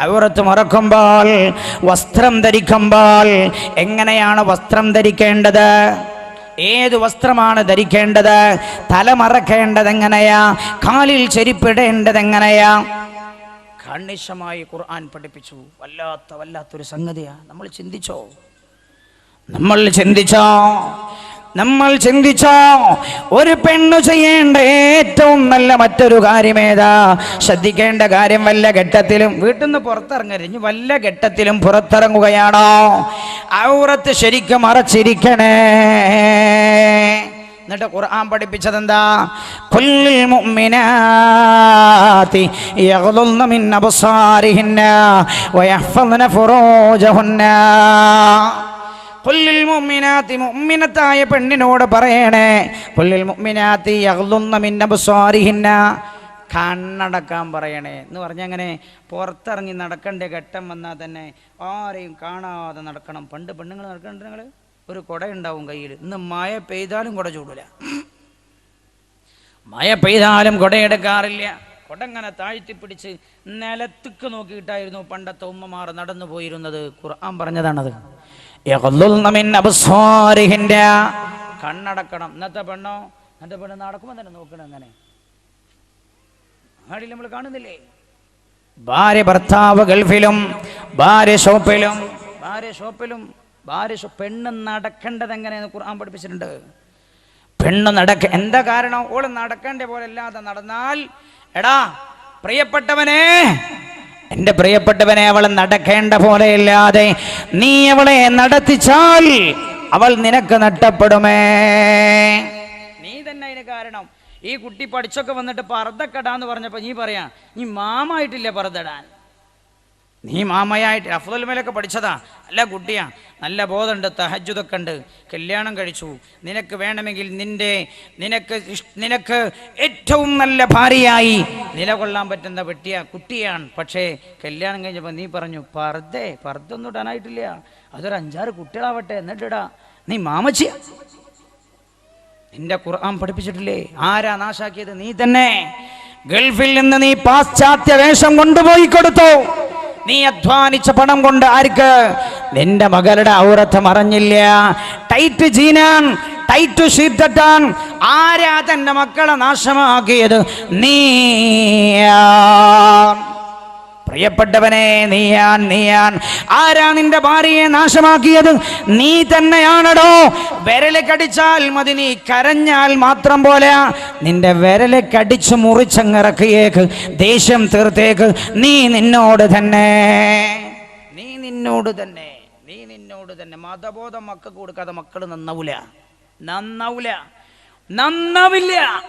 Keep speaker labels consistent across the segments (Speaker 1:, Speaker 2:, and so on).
Speaker 1: ഔറത്ത് മറക്കുമ്പോൾ വസ്ത്രം ധരിക്കുമ്പോൾ എങ്ങനെയാണ് വസ്ത്രം ധരിക്കേണ്ടത്? ഏത് വസ്ത്രമാണ് ധരിക്കേണ്ടത്? തല മറക്കേണ്ടത് എങ്ങനെയാ? കാലിൽ ചെരിപ്പിടേണ്ടത് എങ്ങനെയാ? കണ്ണിശമായി ഖുർആൻ പഠിപ്പിച്ചു. വല്ലാത്ത വല്ലാത്തൊരു സംഗതിയാ. നമ്മൾ ചിന്തിച്ചോ? നമ്മൾ ചിന്തിച്ചോ? നമ്മൾ ചിന്തിച്ചോ ഒരു പെണ്ണു ചെയ്യേണ്ട ഏറ്റവും നല്ല മറ്റൊരു കാര്യമേതാ ശ്രദ്ധിക്കേണ്ട കാര്യം വല്ല ഘട്ടത്തിലും വീട്ടിൽ നിന്ന് പുറത്തിറങ്ങരുത്. വല്ല ഘട്ടത്തിലും പുറത്തിറങ്ങുകയാണോ? ഔറത്ത് ശരിക്കും മറച്ചിരിക്കണേ. എന്നിട്ട് ഖുർആൻ പഠിപ്പിച്ചത് എന്താ കുല്ലിൽ കുല്ലിൽ മുമ്മിനാത്തി മുമ്മിനത്തായ പെണ്ണിനോട് പറയണേ കൊല്ലിൽ മുമ്മിനാത്തി അകുന്ന മിന്നബുസ്വാരിഹിന്ന കണ്ണടക്കാൻ പറയണേ. എന്ന് പറഞ്ഞങ്ങനെ പുറത്തിറങ്ങി നടക്കേണ്ട ഘട്ടം വന്നാൽ തന്നെ ആരെയും കാണാതെ നടക്കണം. പണ്ട് പെണ്ണുങ്ങൾ നടക്കണ്ട നിങ്ങൾ ഒരു കുട ഉണ്ടാവും കയ്യിൽ ഇന്ന് മഴ പെയ്താലും കുട ചൂടില്ല മഴ പെയ്താലും കുടയെടുക്കാറില്ല എടുക്കാറില്ല. ഇങ്ങനെ താഴ്ത്തി പിടിച്ച് നിലത്തുക്ക് നോക്കിയിട്ടായിരുന്നു പണ്ടത്തെ ഉമ്മമാർ നടന്നു പോയിരുന്നത്. ഖുർആൻ പറഞ്ഞതാണത്. കണ്ണടക്കണം. ഇന്നത്തെ പെണ്ണോ? ഇന്നത്തെ പെണ്ണ് നടക്കുമ്പോൾ തന്നെ നോക്കണം അങ്ങനെ. അങ്ങാടിയിൽ നമ്മൾ കാണുന്നില്ലേ? ഭാര്യ ഭർത്താവ് ഗൾഫിലും ഭാര്യ ഷോപ്പിലും ഭാര്യ ഷോപ്പിലും ഭാര്യ പെണ്ണ് നടക്കേണ്ടത് എങ്ങനെയെന്ന് ഖുർആൻ പഠിപ്പിച്ചിട്ടുണ്ട്. പെണ്ണ് നടക്ക എന്താ കാരണം? ഓൾ നടക്കേണ്ട പോലെ അല്ലാതെ നടന്നാൽ എടാ പ്രിയപ്പെട്ടവനെ എന്റെ പ്രിയപ്പെട്ടവനെ അവൾ നടക്കേണ്ട പോലെയല്ലാതെ നീ അവളെ നടത്തിച്ചാൽ അവൾ നിനക്ക് നഷ്ടപ്പെടുമേ. നീ തന്നെ അതിന് കാരണം. ഈ കുട്ടി പഠിച്ചൊക്കെ വന്നിട്ട് പർദ്ദക്കെടാന്ന് പറഞ്ഞപ്പോൾ നീ പറയാ നീ മാമായിട്ടില്ല പർദ്ദടാൻ നീ മാമയായിട്ട് അഫ്ദൽ മേലൊക്കെ പഠിച്ചതാ. അല്ല കുട്ടിയാ നല്ല ബോധമുണ്ട് തഹജുദൊക്കെ ഉണ്ട്. കല്യാണം കഴിച്ചു. നിനക്ക് വേണമെങ്കിൽ നിന്റെ നിനക്ക് നിനക്ക് ഏറ്റവും നല്ല ഭാര്യയായി നിലകൊള്ളാൻ പറ്റുന്ന വെട്ടിയ കുട്ടിയാണ്. പക്ഷേ കല്യാണം കഴിഞ്ഞപ്പോൾ നീ പറഞ്ഞു പർദ്ദേ പർദ്ദൊന്നും ഇടാനായിട്ടില്ല. അതൊരു അഞ്ചാറ് കുട്ടികളാവട്ടെ എന്നിട്ടിടാ. നീ മാമച്ചിയ? നിന്റെ ഖുർആൻ പഠിപ്പിച്ചിട്ടില്ലേ? ആരാ നാശാക്കിയത്? നീ തന്നെ. ഗൾഫിൽ നിന്ന് നീ പാശ്ചാത്യ വേഷം കൊണ്ടുപോയി കൊടുത്തു. നീ അധ്വാനിച്ച പണം കൊണ്ട് ആർക്ക്? നിന്റെ മകളുടെ ഔറത്ത് മറഞ്ഞില്ല. ടൈറ്റ് ജീനാൻ ടൈറ്റ് ശീതട്ടാൻ ആരാ തന്റെ മക്കളെ നാശമാക്കിയത്? നീയാ. പ്രിയപ്പെട്ടവനെ നീയാൻ നീയാൻ. ആരാ നിന്റെ ഭാര്യയെ നാശമാക്കിയത്? നീ തന്നെയാണടോ. വിരൽ കടിച്ചാൽ മതി നീ കരഞ്ഞാൽ മാത്രം പോലെ നിന്റെ വിരൽ കടിച്ചു മുറിച്ചങ്ങിറക്കിയേക്ക് ദേഷ്യം തീർത്തേക്ക്. നീ നിന്നോട് തന്നെ. നീ നിന്നോട് തന്നെ. നീ നിന്നോട് തന്നെ. മതബോധം മക്കൾക്ക് കൊടുക്കാതെ മക്കൾ നന്നാവൂല. നന്നാവൂല. നന്നാവില്ല.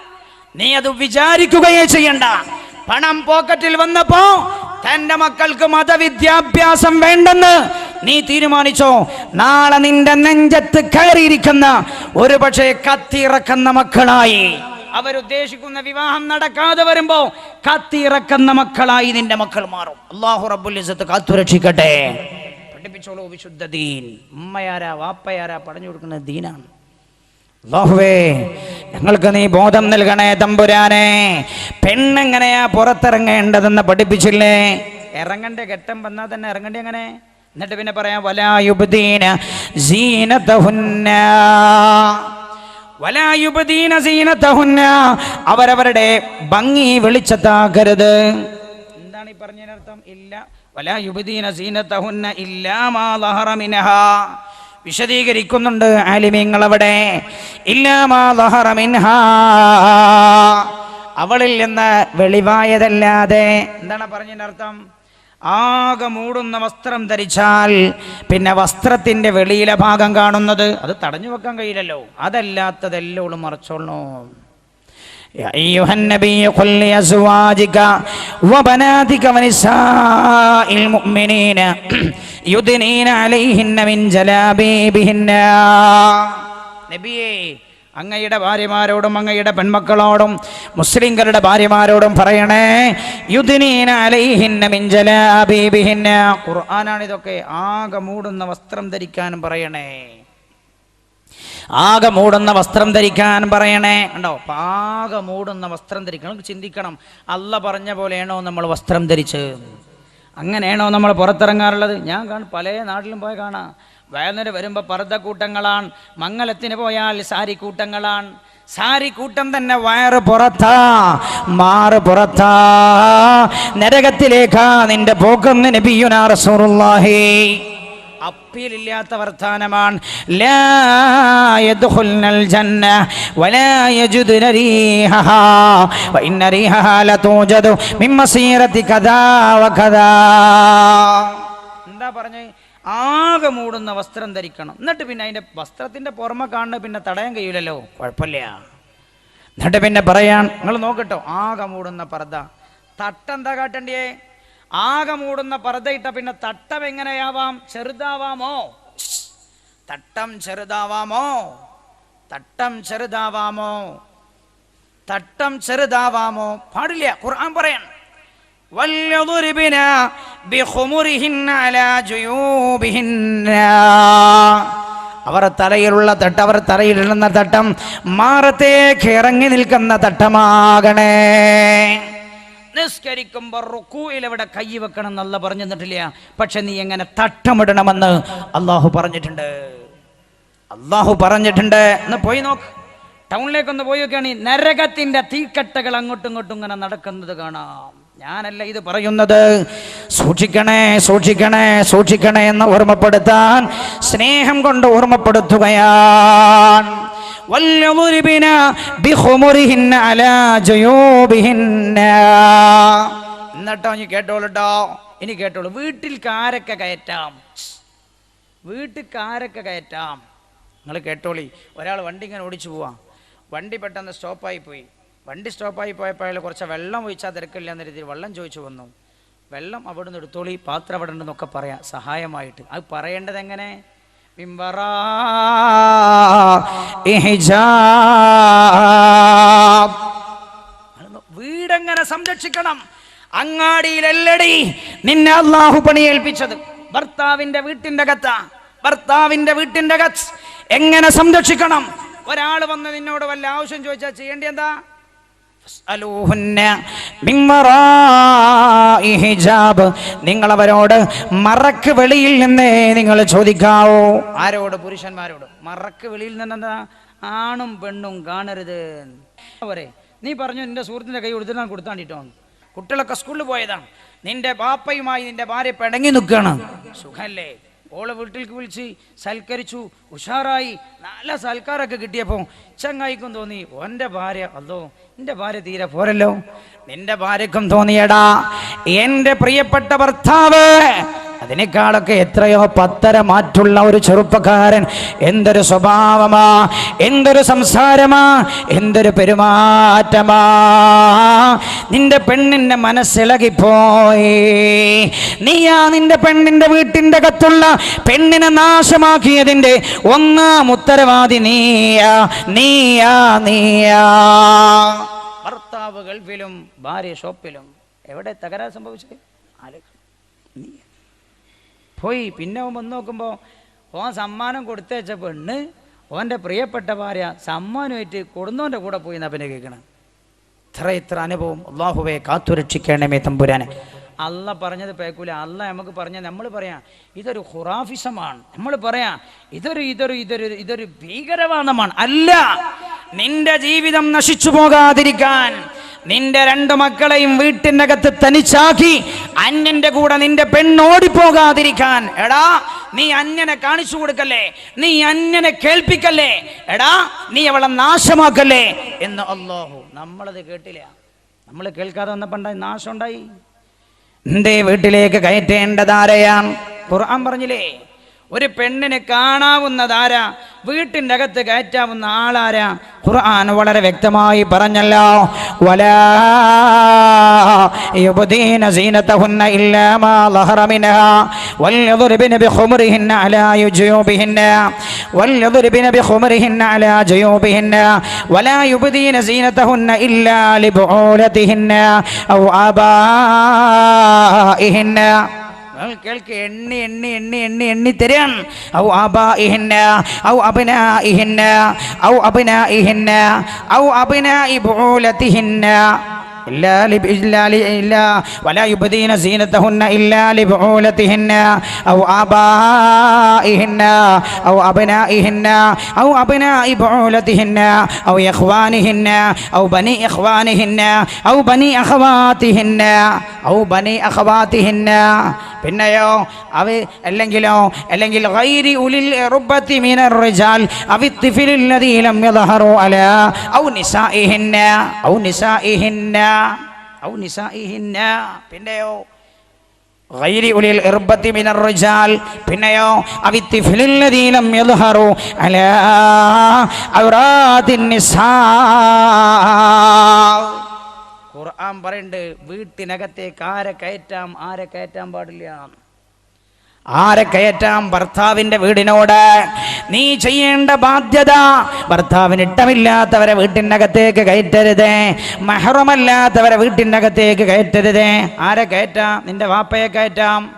Speaker 1: നീ അത് വിചാരിക്കുകയേ ചെയ്യണ്ട. പണം പോക്കറ്റിൽ വന്നപ്പോ തന്റെ മക്കൾക്ക് മതവിദ്യാഭ്യാസം വേണ്ടെന്ന് നീ തീരുമാനിച്ചോ? നാളെ നിന്റെ നെഞ്ചത്ത് കയറിയിരിക്കുന്ന ഒരു പക്ഷേ കത്തിയിറക്കുന്ന മക്കളായി. അവരുദ്ദേശിക്കുന്ന വിവാഹം നടക്കാതെ വരുമ്പോ കത്തിയിറക്കുന്ന മക്കളായി നിന്റെ മക്കൾ മാറും. അള്ളാഹു റബ്ബുൽ ഇസ്സത്ത് കാത്തുരക്ഷിക്കട്ടെ പഠിപ്പിച്ചോളൂ വിശുദ്ധ ദീൻ. ഉമ്മയാരാ വാപ്പയാരാ പറഞ്ഞു കൊടുക്കുന്ന ദീനാണ്. അല്ലാഹുവേ ഞങ്ങൾക്ക് നീ ബോധം നൽകണേ തമ്പുരാനെ. പെണ്ണെങ്ങനെയാ പുറത്തിറങ്ങേണ്ടതെന്ന് പഠിപ്പിച്ചില്ലേ? ഇറങ്ങണ്ട ഘട്ടം വന്നാൽ തന്നെ ഇറങ്ങണ്ടേ അങ്ങനെ? എന്നിട്ട് പിന്നെ പറയാം വലായുബദീന സീനതഹുന്ന. വലായുബദീന സീനതഹുന്ന. അവരവരുടെ ഭംഗി വെളിച്ചത്താക്കരുത്. എന്താണ് ഈ പറഞ്ഞതിനർത്ഥം? ഇല്ല. വലായുബദീന സീനതഹുന്ന ഇല്ലാ മാ ലഹറ മിനഹാ. വിശദീകരിക്കുന്നുണ്ട് ആലിമീങ്ങൾ അവിടെ. അവളിൽ നിന്ന് വെളിവായതല്ലാതെ എന്താണ് പറഞ്ഞതിനർത്ഥം ആകെ മൂടുന്ന വസ്ത്രം ധരിച്ചാൽ പിന്നെ വസ്ത്രത്തിന്റെ വെളിയിലെ ഭാഗം കാണുന്നത് അത് തടഞ്ഞു വെക്കാൻ കഴിയില്ലല്ലോ. അതല്ലാത്തതെല്ലോളും ഉള്ളു മറച്ചോളൂ يا أيها النبي قل لأزواجك وبناتك ونساء المؤمنين يدنين عليهن من جلابيبهن നബിയേ അങ്ങയുടെ ഭാര്യമാരോടും അങ്ങയുടെ പെൺമക്കളോടും മുസ്ലിങ്ങളുടെ ഭാര്യമാരോടും പറയണേ യുദിനീന അലൈഹിന്ന മിൻ ജലാബീബിഹിന്ന ഖുർആനാണ് ഇതൊക്കെ ആകെ മൂടുന്ന വസ്ത്രം ധരിക്കാനും പറയണേ ആകെ മൂടുന്ന വസ്ത്രം ധരിക്കാൻ പറയണേ. ഉണ്ടോ ആകെ മൂടുന്ന വസ്ത്രം ധരിക്കണം. ചിന്തിക്കണം. അല്ല പറഞ്ഞ പോലെയാണോ നമ്മൾ വസ്ത്രം ധരിച്ച്? അങ്ങനെയാണോ നമ്മൾ പുറത്തിറങ്ങാറുള്ളത്? ഞാൻ കാണും. പല നാട്ടിലും പോയി കാണാം. വയനാട് വരുമ്പോൾ പർദ്ദക്കൂട്ടങ്ങളാണ്. മംഗലത്തിന് പോയാൽ സാരി കൂട്ടങ്ങളാണ് സാരി കൂട്ടം തന്നെ വയറ് പുറത്താ മാറ് പുറത്താ. നരകത്തിലേക്കാ നിന്റെ പോക്കെന്ന് നബിയുനാ റസൂലുള്ളാഹി. അപ്പീലില്ലാത്ത വകദാ എന്താ പറഞ്ഞേ? ആകെ മൂടുന്ന വസ്ത്രം ധരിക്കണം. എന്നിട്ട് പിന്നെ അതിന്റെ വസ്ത്രത്തിന്റെ പുറമെ കാണുന്നത് പിന്നെ തടയാൻ കഴിയില്ലല്ലോ കുഴപ്പമില്ല. എന്നിട്ട് പിന്നെ പറയാൻ നിങ്ങൾ നോക്കട്ടോ ആകെ മൂടുന്ന പർദ്ദ. തട്ടെന്താ കാട്ടണ്ടിയേ? ആകെ മൂടുന്ന പർദ്ദയിട്ട പിന്നെ തട്ടം എങ്ങനെയാവാം? ചെറുതാവാമോ? തട്ടം ചെറുതാവാമോ? തട്ടം ചെറുതാവാമോ? തട്ടം ചെറുതാവാമോ? പാടില്ല ഖുർആൻ പറയാൻ ജുയൂബിഹിന്ന. അവർ തലയിലുള്ള തട്ടം അവർ തലയിലിടുന്ന തട്ടം മാറത്തേക്ക് ഇറങ്ങി നിൽക്കുന്ന തട്ടമാകണേ. നിസ്കരിക്കുമ്പോ റുക്കൂയിൽ എവിടെ കൈ വെക്കണം എന്നല്ല പറഞ്ഞു തന്നിട്ടില്ല പക്ഷെ നീ എങ്ങനെ തട്ടമിടണമെന്ന് അള്ളാഹു പറഞ്ഞിട്ടുണ്ട്. അള്ളാഹു പറഞ്ഞിട്ടുണ്ട്. എന്ന് പോയി നോക്ക്. ടൗണിലേക്കൊന്ന് പോയി നോക്കുകയാണെങ്കിൽ നരകത്തിന്റെ തീക്കട്ടകൾ അങ്ങോട്ടും ഇങ്ങോട്ടും ഇങ്ങനെ നടക്കുന്നത് കാണാം. ഞാനല്ല ഇത് പറയുന്നത്. സൂക്ഷിക്കണേ സൂക്ഷിക്കണേ സൂക്ഷിക്കണേ എന്ന് ഓർമ്മപ്പെടുത്താൻ സ്നേഹം കൊണ്ട് ഓർമ്മപ്പെടുത്തുകയാണ്. വല്ലമുരിബിന ബിഖുമുറിഹിന്ന അലാ ജയൂബിഹിന്ന. എന്നിട്ടോ ഇനി കേട്ടോളട്ടോ? ഇനി കേട്ടോളൂ. വീട്ടിൽ കാരൊക്കെ കയറ്റാം. വീട്ടിൽ കാരൊക്കെ കയറ്റാം. നിങ്ങൾ കേട്ടോളി. ഒരാൾ വണ്ടി ഇങ്ങനെ ഓടിച്ചു പോവാം. വണ്ടി പെട്ടെന്ന് സ്റ്റോപ്പായി പോയി. വണ്ടി സ്റ്റോപ്പായി പോയപ്പോൾ അയാൾ കുറച്ച് വെള്ളം ഒഴിച്ചാൽ തിരക്കില്ല എന്ന രീതിയിൽ വെള്ളം ചോദിച്ചു വന്നു. വെള്ളം അവിടെ നിന്ന് എടുത്തോളി പാത്രം അവിടെ ഉണ്ടെന്നൊക്കെ പറയാം. സഹായമായിട്ട്. അത് പറയേണ്ടത് എങ്ങനെ മിമ്പറാ إحجاب വീടെങ്ങനെ സംരക്ഷിക്കണം? അങ്ങാടിയിലല്ലടി നിന്നെ അള്ളാഹു പണിയേൽപ്പിച്ചത്. ഭർത്താവിന്റെ വീട്ടിന്റെ കത്ത. ഭർത്താവിന്റെ വീട്ടിന്റെ കത്ത്. എങ്ങനെ സംരക്ഷിക്കണം? ഒരാൾ വന്ന് നിന്നോട് വല്ല ആവശ്യം ചോദിച്ചാൽ ചെയ്യേണ്ടി എന്താ? ഫസ്അലൂഹുന്ന വറാഇ ഹിജാബ്. നിങ്ങൾ അവരോട് മറക്ക് വെളിയിൽ നിന്നേ നിങ്ങൾ ചോദിക്കാവോ. ആരോട്? പുരുഷന്മാരോട്. മറക്ക് വെളിയിൽ നിന്നെന്താ? ആണും പെണ്ണും കാണരുത്. അവരെ നീ പറഞ്ഞു നിന്റെ സുഹൃത്തിന്റെ കൈ കൊടുത്തിട്ട് ഞാൻ കൊടുത്താണ്ടിട്ടോ? കുട്ടികളൊക്കെ സ്കൂളിൽ പോയതാണ്. നിന്റെ ബാപ്പയുമായി നിന്റെ ഭാര്യ പിടങ്ങി നിൽക്കുകയാണ്. സുഖല്ലേ? ഓളെ വീട്ടിലേക്ക് വിളിച്ച് സൽക്കരിച്ചു. ഉഷാറായി. നല്ല സൽക്കാരൊക്കെ കിട്ടിയപ്പോൾ ചങ്ങായിക്കും തോന്നി ഓന്റെ ഭാര്യ അതോ എന്റെ ഭാര്യ തീരെ പോരല്ലോ. നിന്റെ ഭാര്യക്കും തോന്നിയടാ. എന്റെ പ്രിയപ്പെട്ട ഭർത്താവ് അതിനേക്കാളൊക്കെ എത്രയോ പത്തര മാറ്റുള്ള ഒരു ചെറുപ്പക്കാരൻ. എന്തൊരു സ്വഭാവമാ എന്തൊരു സംസാരമാ എന്തൊരു പെരുമാറ്റമാ. നിന്റെ പെണ്ണിന്റെ മനസ്സിളകിപ്പോയി. നീയാ നിന്റെ പെണ്ണിന്റെ വീട്ടിന്റെ കത്തുള്ള പെണ്ണിനെ നാശമാക്കിയതിന്റെ ഒന്നാം ഉത്തരവാദി നീയാ നീയാ നീയാ. ഭർത്താവ് ഗൾഫിലും ഭാര്യ ഷോപ്പിലും. എവിടെ തകരാർ സംഭവിച്ചത്? ആലോചിക്കും പോയി പിന്നെ അവൻ വന്ന് നോക്കുമ്പോൾ ഓൻ സമ്മാനം കൊടുത്തേച്ച പെണ്ണ് ഓന്റെ പ്രിയപ്പെട്ട ഭാര്യ സമ്മാനമായിട്ട് കൊടുന്നോന്റെ കൂടെ പോയി എന്നാ പിന്നെ കേൾക്കണം ഇത്ര ഇത്ര അനുഭവം അള്ളാഹുവെ കാത്തുരക്ഷിക്കണമേ തമ്പുരാനെ. അല്ല പറഞ്ഞത് പേക്കൂല. അല്ല നമുക്ക് പറഞ്ഞ നമ്മൾ പറയാം ഇതൊരു ഹുറാഫിസമാണ് നമ്മൾ പറയാം ഇതൊരു ഇതൊരു ഇതൊരു ഇതൊരു ഭീകരവാദമാണ്. അല്ല നിന്റെ ജീവിതം നശിച്ചു പോകാതിരിക്കാൻ നിന്റെ രണ്ടു മക്കളെയും വീട്ടിനകത്ത് തനിച്ചാക്കി അന്യന്റെ കൂടെ നിന്റെ പെണ്ണോടിപ്പോകാതിരിക്കാൻ എടാ നീ അന്യനെ കാണിച്ചു കൊടുക്കല്ലേ? നീ അന്യനെ കേൾപ്പിക്കല്ലേ? എടാ നീ അവളെ നാശമാക്കല്ലേ? എന്ന് അല്ലാഹു നമ്മളത് കേട്ടില്ല. നമ്മൾ കേൾക്കാതെ വന്നപ്പോണ്ടായി നാശം ഉണ്ടായി എന്തേ വീട്ടിലേക്ക് കയറ്റേണ്ടതാരയാണ് ഖുർആൻ പറഞ്ഞില്ലേ ഒരു പെണ്ണിനെ കാണാവുന്നതാരാ? വീട്ടിന്റെ അകത്ത് കയറ്റാവുന്ന ആളാരാ? ഖുർആൻ വളരെ വ്യക്തമായി പറഞ്ഞല്ലോ. ഇല്ലാ കേൾക്ക് എണ്ണി എണ്ണി എണ്ണി എണ്ണി എണ്ണി തരാം ഔ ആബാഇഹിന്ന ഔ അബ്നാഇഹിന്ന ഔ അബ്നാഇഹിന്ന ഔ അബന ബുഊലതിഹിന്ന إلا لب... إلا ل... إلا ولا يبدين زينتهن إلا لبعولتهن أو آبائهن أو أبنائهن أو أبناء بعولتهن أو إخوانهن أو بني إخوانهن أو بني أخواتهن أو بني أخواتهن പിന്നെയോ അവ അല്ലെങ്കിലോ അല്ലെങ്കിൽ ഗൈരി ഉലിൽ ഇർബത്തി മിനർ റിജാൽ അവി തിഫിലിൽ ലദീ ലം യദ്ഹറു അലാ ഔ നിസാഇഹിന്ന ഔ നിസാഇഹിന്ന ഔ നിസാഇഹിന്ന പിന്നെയോ غير أولي الإربة من الرجال പിന്നെയോ അവി തിഫിലിൽ ലദീ ലം യദ്ഹറു അലാ ഔറാത്തിൻ നിസാ ഖുർആൻ പറയുന്നുണ്ട് വീട്ടിനകത്തേക്ക് ആരെ കയറ്റാം ആരെ കയറ്റാൻ പാടില്ല ആരെ കയറ്റാം ഭർത്താവിന്റെ വീടിനോട്? നീ ചെയ്യേണ്ട ബാധ്യത ഭർത്താവിന് ഇഷ്ടമില്ലാത്തവരെ വീട്ടിനകത്തേക്ക് കയറ്റരുതേ. മെഹറമല്ലാത്തവരെ വീട്ടിനകത്തേക്ക് കയറ്റരുതേ. ആരെ കയറ്റാം? നിന്റെ വാപ്പയെ കയറ്റാം.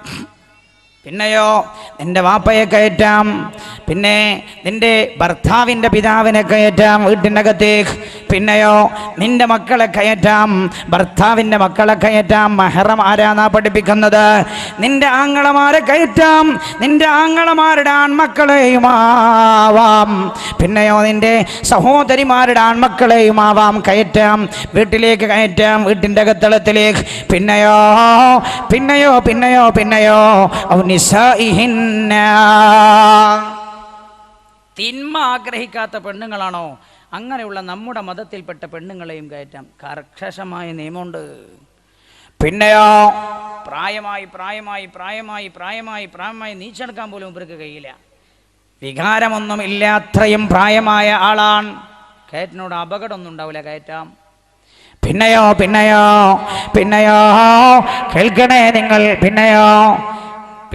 Speaker 1: പിന്നെയോ നിന്റെ വാപ്പയെ കയറ്റാം. പിന്നെ നിന്റെ ഭർത്താവിന്റെ പിതാവിനെ കയറ്റാം വീട്ടിനകത്തേക്ക്. പിന്നെയോ നിന്റെ മക്കളെ കയറ്റാം. ഭർത്താവിന്റെ മക്കളെ കയറ്റാം. മെഹറം ആരാന്നാ പഠിപ്പിക്കുന്നത്? നിന്റെ ആങ്ങളമാരെ കയറ്റാം. നിന്റെ ആങ്ങളമാരുടെ ആൺമക്കളെയുമാവാം. പിന്നെയോ നിന്റെ സഹോദരിമാരുടെ ആൺമക്കളെയുമാവാം. കയറ്റാം. വീട്ടിലേക്ക് കയറ്റാം. വീട്ടിന്റെ അകത്തളത്തിലേക്ക്. പിന്നെയോ പിന്നെയോ പിന്നെയോ പിന്നെയോ. നിസാഇഹിന്ന. തിന്മ ആഗ്രഹിക്കാത്ത പെണ്ണുങ്ങളാണോ? അങ്ങനെയുള്ള നമ്മുടെ മതത്തിൽപ്പെട്ട പെണ്ണുങ്ങളെയും കയറ്റാം. കർക്കശമായ നിയമമുണ്ട്. പിന്നെയോ? പ്രായമായി പ്രായമായി പ്രായമായി പ്രായമായി പ്രായമായി നീച്ചെടുക്കാൻ പോലും ഇവർക്ക് കഴിയില്ല. വികാരമൊന്നുമില്ല ഇല്ലാത്രയും പ്രായമായ ആളാണ്. കയറ്റിനോട് അപകടമൊന്നും ഉണ്ടാവില്ല കയറ്റാം. പിന്നെയോ പിന്നെയോ പിന്നെയോ? കേൾക്കണേ നിങ്ങൾ പിന്നെയോ?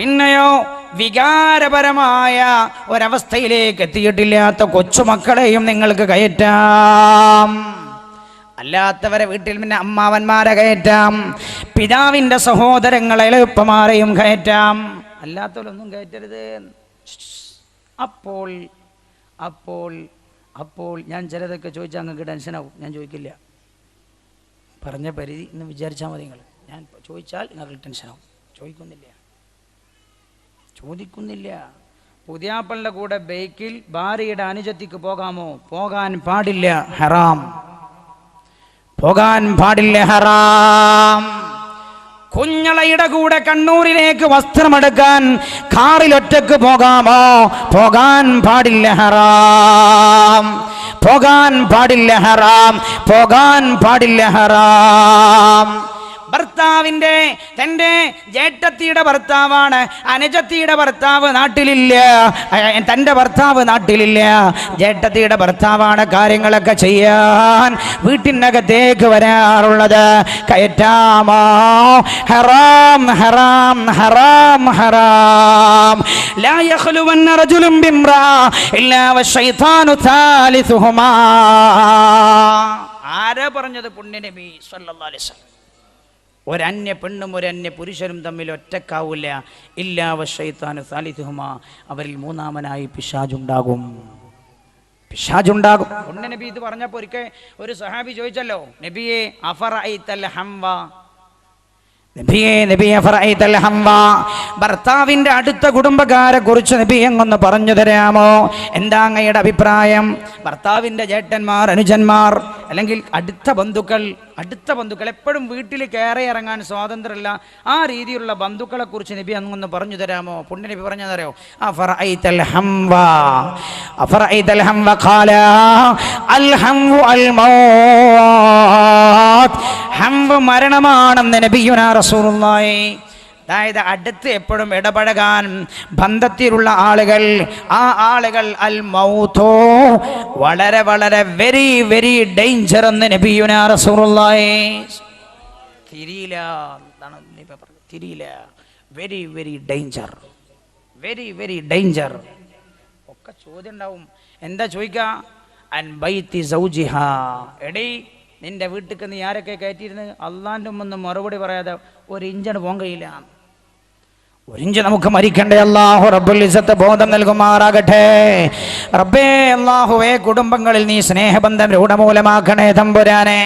Speaker 1: പിന്നെയോ വികാരപരമായ ഒരവസ്ഥയിലേക്ക് എത്തിയിട്ടില്ലാത്ത കൊച്ചുമക്കളെയും നിങ്ങൾക്ക് കയറ്റാം. അല്ലാത്തവരെ വീട്ടിൽ പിന്നെ അമ്മാവന്മാരെ കയറ്റാം. പിതാവിന്റെ സഹോദരങ്ങളെ എളുപ്പമാരെയും കയറ്റാം. അല്ലാത്തവരൊന്നും കയറ്റരുത്. അപ്പോൾ അപ്പോൾ അപ്പോൾ ഞാൻ ചിലതൊക്കെ ചോദിച്ചാൽ നിങ്ങൾക്ക് ടെൻഷനാവും. ഞാൻ ചോദിക്കില്ല. പറഞ്ഞ പരിധി എന്ന് വിചാരിച്ചാൽ മതി നിങ്ങൾ. ഞാൻ ചോദിച്ചാൽ നിങ്ങൾക്ക് ടെൻഷനാവും. ചോദിക്കുന്നില്ല. ചോദിക്കുന്നില്ല. പുതിയാപ്പളിന്റെ കൂടെ ബൈക്കിൽ ഭാര്യയുടെ അനുജത്തിക്ക് പോകാമോ? പോകാൻ പാടില്ല ഹറാം. പോകാൻ പാടില്ല ഹറാം. കുഞ്ഞളയുടെ കൂടെ കണ്ണൂരിലേക്ക് വസ്ത്രമെടുക്കാൻ കാറിൽ ഒറ്റയ്ക്ക് പോകാമോ? പോകാൻ പാടില്ല ഹറാം. പോകാൻ പാടില്ല ഹറാം. പോകാൻ പാടില്ല ഹറാം. ഭർത്താവിൻ്റെ തൻ്റെ ജേട്ടത്തിയുടെ ഭർത്താവാണ് അനുജത്തിയുടെ ഭർത്താവ് നാട്ടിലില്ല അഹ് തൻ്റെ ഭർത്താവ് നാട്ടിലില്ല ജേട്ടത്തിയുടെ ഭർത്താവാണ് കാര്യങ്ങളൊക്കെ ചെയ്യാൻ വീട്ടിനകത്തേക്ക് വരാറുള്ളത് കയറ്റാമോ ഹറാം ഹറാം ഹറാം ഹറാം لا يخلون رجل بامرأة إلا والشيطان ثالثهما ആരാ പറഞ്ഞത് പുണ്യനബി സല്ലല്ലാഹു അലൈഹി വസല്ലം ഒരന്യ പെണ്ണും ഒരന്യ പുരുഷനും തമ്മിൽ ഒറ്റക്കാവില്ല ഇല്ലാ വശൈത്താനു സാലിത്തുഹുമ. അവരിൽ മൂന്നാമനായി പിശാജുണ്ടാകും. പിശാജുണ്ടാകും. നബി ഇത് പറഞ്ഞപ്പോൾ ഒരിക്കൽ ഒരു സഹാബി ചോദിച്ചല്ലോ നബിയെ അഫർ ഹംവ. നബിയെ അടുത്ത കുടുംബക്കാരെ കുറിച്ച് നബി എങ്ങൊന്ന് പറഞ്ഞു തരാമോ? എന്താ അങ്ങയുടെ അഭിപ്രായം? ഭർത്താവിന്റെ ചേട്ടന്മാർ അനുജന്മാർ അല്ലെങ്കിൽ അടുത്ത ബന്ധുക്കൾ അടുത്ത ബന്ധുക്കൾ എപ്പോഴും വീട്ടിൽ കയറി ഇറങ്ങാൻ സ്വാതന്ത്ര്യമില്ല. ആ രീതിയിലുള്ള ബന്ധുക്കളെ കുറിച്ച് നബി അങ്ങൊന്ന് പറഞ്ഞു തരാമോ? പുണ്യ നബി പറഞ്ഞു തരാമോ അഫറഅയ്തൽ ഹംവ. അഫറഅയ്തൽ ഹംവ ഖാല. അൽ ഹംവു അൽ മൗത്ത് ഹംവ് മരണമാണെന്ന് നബിയുനാ റസൂലുള്ളാഹി. അതായത് അടുത്ത് എപ്പോഴും ഇടപഴകാൻ ബന്ധത്തിലുള്ള ആളുകൾ ആ ആളുകൾ അൽ മൗതോ വളരെ വളരെ വെരി വെരി ഡേഞ്ചർ എന്ന് നബിയുന റസൂലുള്ളാഹി. തിരിയില്ല തിരിയില്ല. Very very danger very very danger ഒക്കെ ചോദ്യം ഉണ്ടാവും. എന്താ ചോദിക്കുക എടീ നിന്റെ വീട്ടിൽ നീ ആരൊക്കെ കയറ്റിയിരുന്ന്? അള്ളാന്റെ മുമ്പൊന്നും മറുപടി പറയാതെ ഒരു ഇഞ്ചണ് പോകാൻ കഴിയില്ല. ഒരു ഇഞ്ച് നമുക്ക് മരിക്കണ്ടേ. അള്ളാഹു റബ്ബുൽ ഇസത്ത് ബോധം നൽകുമാറാകട്ടെ. റബ്ബേ അള്ളാഹുവേ കുടുംബങ്ങളിൽ നീ സ്നേഹബന്ധം രൂഢമൂലമാക്കണേ തമ്പുരാനെ.